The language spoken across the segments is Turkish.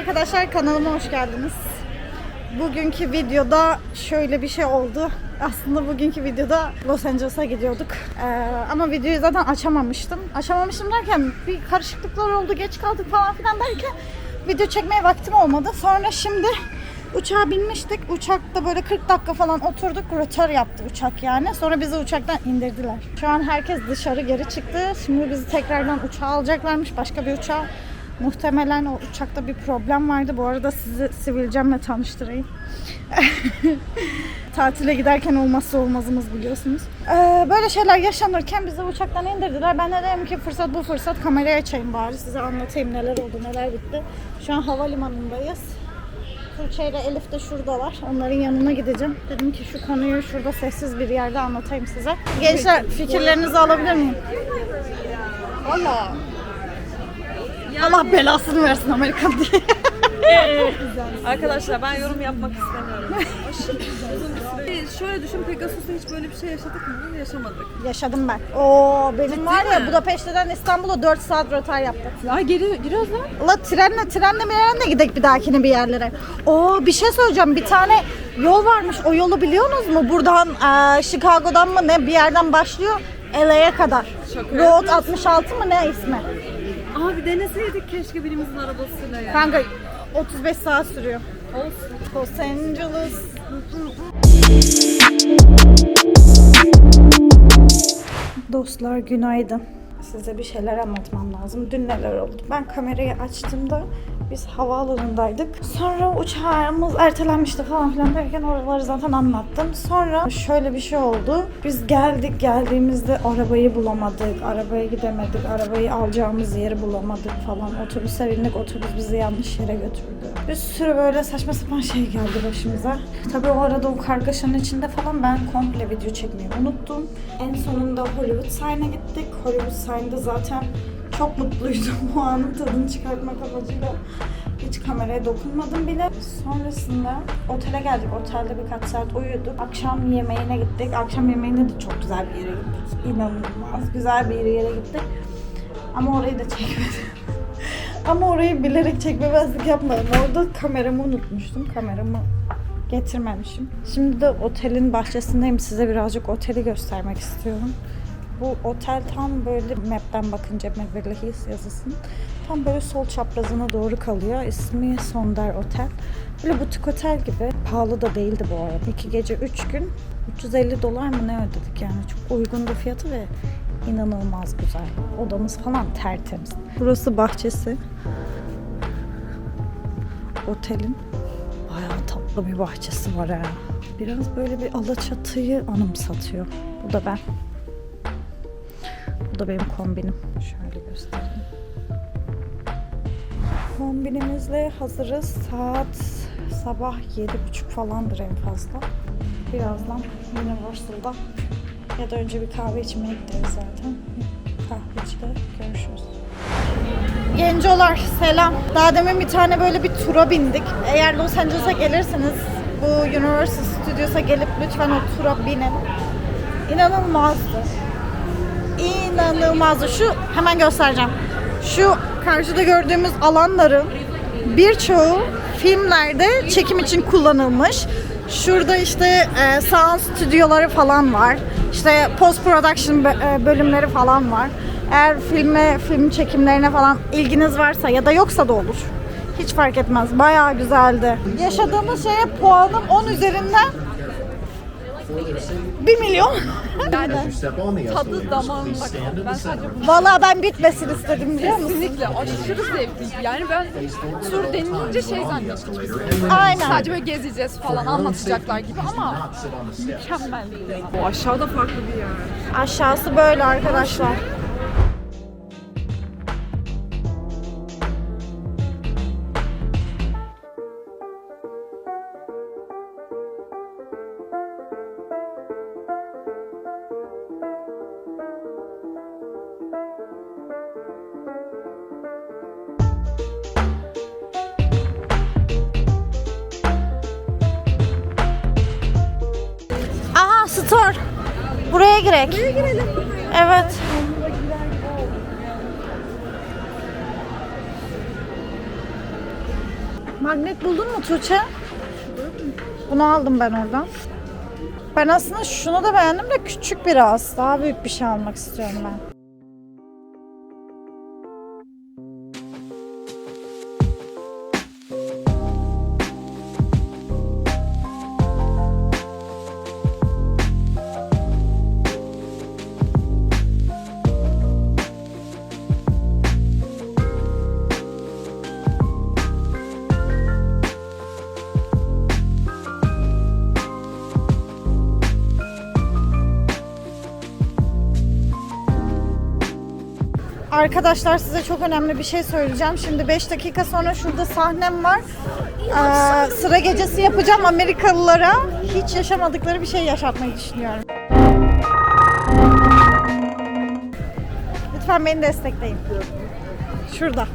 arkadaşlar kanalıma hoş geldiniz. Bugünkü videoda şöyle bir şey oldu. Aslında bugünkü videoda Los Angeles'a gidiyorduk. Ee, ama videoyu zaten açamamıştım. Açamamıştım derken bir karışıklıklar oldu, geç kaldık falan filan derken video çekmeye vaktim olmadı. Sonra şimdi uçağa binmiştik. Uçakta böyle 40 dakika falan oturduk. Rötar yaptı uçak yani. Sonra bizi uçaktan indirdiler. Şu an herkes dışarı geri çıktı. Şimdi bizi tekrardan uçağa alacaklarmış. Başka bir uçağa Muhtemelen o uçakta bir problem vardı. Bu arada sizi sivilcemle tanıştırayım. Tatile giderken olmazsa olmazımız biliyorsunuz. Ee, böyle şeyler yaşanırken bizi uçaktan indirdiler. Ben de dedim ki fırsat bu fırsat kameraya açayım bari size anlatayım neler oldu neler bitti. Şu an havalimanındayız. Tuğçe ile Elif de şuradalar. Onların yanına gideceğim. Dedim ki şu konuyu şurada sessiz bir yerde anlatayım size. Gençler fikirlerinizi alabilir miyim? Valla. Allah belasını versin Amerika diye. Arkadaşlar ben yorum yapmak istemiyorum. Süre. Şöyle düşün Pegasus'ta hiç böyle bir şey yaşadık mı? Yaşamadık. Yaşadım ben. Oo benim var ya mi? Budapeşte'den İstanbul'a 4 saat rötar yaptık. Ya geri giriyoruz lan. La trenle trenle trenle gidek bir dahakine bir yerlere. Oo bir şey söyleyeceğim. Bir tane yol varmış. O yolu biliyorsunuz mu? Buradan eee, Chicago'dan mı ne bir yerden başlıyor LA'ya kadar. Şaka Road 66 mı ne ismi? Abi deneseydik keşke birimizin arabasıyla ya. Kanka 35 saat sürüyor. Olsun. Los Angeles. Dostlar günaydın. Size bir şeyler anlatmam lazım. Dün neler oldu? Ben kamerayı açtığımda biz havaalanındaydık. Sonra uçağımız ertelenmişti falan filan derken oraları zaten anlattım. Sonra şöyle bir şey oldu. Biz geldik geldiğimizde arabayı bulamadık. Arabaya gidemedik. Arabayı alacağımız yeri bulamadık falan. Otobüse bindik. Otobüs bizi yanlış yere götürdü. Bir sürü böyle saçma sapan şey geldi başımıza. Tabii o arada o kargaşanın içinde falan ben komple video çekmeyi unuttum. En sonunda Hollywood Sign'a gittik. Hollywood Sign'da zaten çok mutluydum bu anın tadını çıkartmak amacıyla. Hiç kameraya dokunmadım bile. Sonrasında otele geldik. Otelde birkaç saat uyuduk. Akşam yemeğine gittik. Akşam yemeğine de çok güzel bir yere gittik. İnanılmaz güzel bir yere gittik. Ama orayı da çekmedim. Ama orayı bilerek çekmemezlik yapmadım. Orada kameramı unutmuştum. Kameramı getirmemişim. Şimdi de otelin bahçesindeyim. Size birazcık oteli göstermek istiyorum. Bu otel tam böyle map'ten bakınca Beverly Hills yazısının tam böyle sol çaprazına doğru kalıyor. İsmi Sonder Otel. Böyle butik otel gibi. Pahalı da değildi bu arada. İki gece üç gün 350 dolar mı ne ödedik yani. Çok uygundu fiyatı ve inanılmaz güzel. Odamız falan tertemiz. Burası bahçesi. Otelin bayağı tatlı bir bahçesi var ha. Biraz böyle bir Alaçatı'yı anımsatıyor. Bu da ben. Da benim kombinim. Şöyle göstereyim. Kombinimizle hazırız. Saat sabah yedi buçuk falandır en fazla. Birazdan Universal'da ya da önce bir kahve içmeye gideriz zaten. Kahvecide görüşürüz. Gencolar selam. Daha demin bir tane böyle bir tura bindik. Eğer Los Angeles'a gelirseniz bu Universal Studios'a gelip lütfen o tura binin. İnanılmazdı. İnanılmazdı. Şu hemen göstereceğim. Şu karşıda gördüğümüz alanların birçoğu filmlerde çekim için kullanılmış. Şurada işte e, sound stüdyoları falan var. İşte post production e, bölümleri falan var. Eğer filme, film çekimlerine falan ilginiz varsa ya da yoksa da olur. Hiç fark etmez. Bayağı güzeldi. Yaşadığımız şeye puanım 10 üzerinden 1 milyon. Yani tadı damağım bak. Ben sadece. Valla ben bitmesin istedim biliyor musun? kesinlikle aşırı zevkli. Yani ben tur denilince şey zannettim. Aynen. Sadece böyle gezeceğiz falan anlatacaklar gibi ama mükemmel. O aşağıda farklı bir yer. Aşağısı böyle arkadaşlar. Store. Buraya girek. Buraya girelim. Evet. Magnet buldun mu Tuğçe? Bunu aldım ben oradan. Ben aslında şunu da beğendim de küçük biraz. Daha büyük bir şey almak istiyorum ben. Arkadaşlar size çok önemli bir şey söyleyeceğim. Şimdi 5 dakika sonra şurada sahnem var. Ee, sıra gecesi yapacağım Amerikalılara. Hiç yaşamadıkları bir şey yaşatmayı düşünüyorum. Lütfen beni destekleyin. Şurada.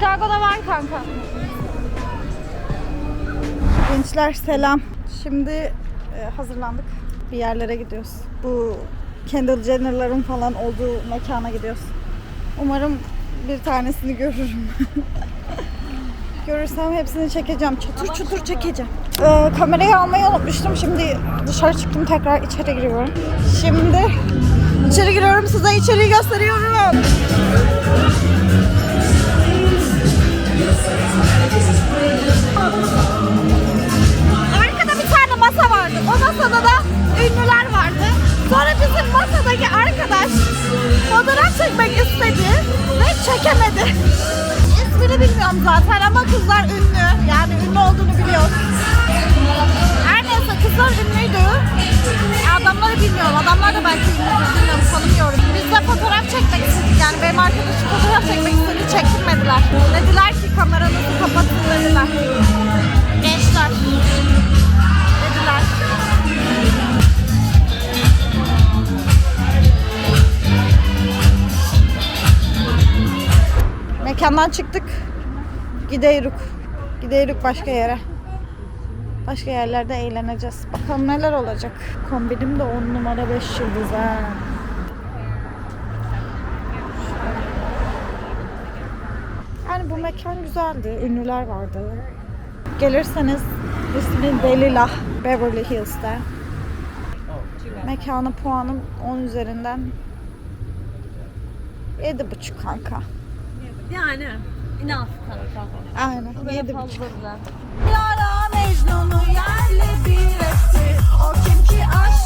Chicago'da var kanka. Gençler selam. Şimdi e, hazırlandık. Bir yerlere gidiyoruz. Bu Kendall Jenner'ların falan olduğu mekana gidiyoruz. Umarım bir tanesini görürüm. Görürsem hepsini çekeceğim. Çatır çutur çekeceğim. Ee, kamerayı almayı unutmuştum. Şimdi dışarı çıktım tekrar içeri giriyorum. Şimdi içeri giriyorum size içeriği gösteriyorum. Çekmek istedi ve çekemedi. İsmini bilmiyorum zaten ama kızlar ünlü. Yani ünlü olduğunu biliyoruz. Her neyse kızlar ünlüydü. Adamları bilmiyorum. Adamlar da belki ünlüdür. Bilmiyorum tanımıyorum. Biz de fotoğraf çekmek istedik. Yani benim arkadaşım fotoğraf çekmek istedi. Çektirmediler. Dediler ki kameranızı kapatın dediler. Mekandan çıktık. Gideyruk. Gideyruk başka yere. Başka yerlerde eğleneceğiz. Bakalım neler olacak. Kombinim de 10 numara 5 yıldız ha. Yani bu mekan güzeldi. Ünlüler vardı. Gelirseniz ismi Delila Beverly Hills'te. Mekanı puanım 10 üzerinden 7,5 kanka. Yani enough kanka. Aynen. Yedi buçuk. Yara Mecnun'u yerle bir etti. O kim ki aşk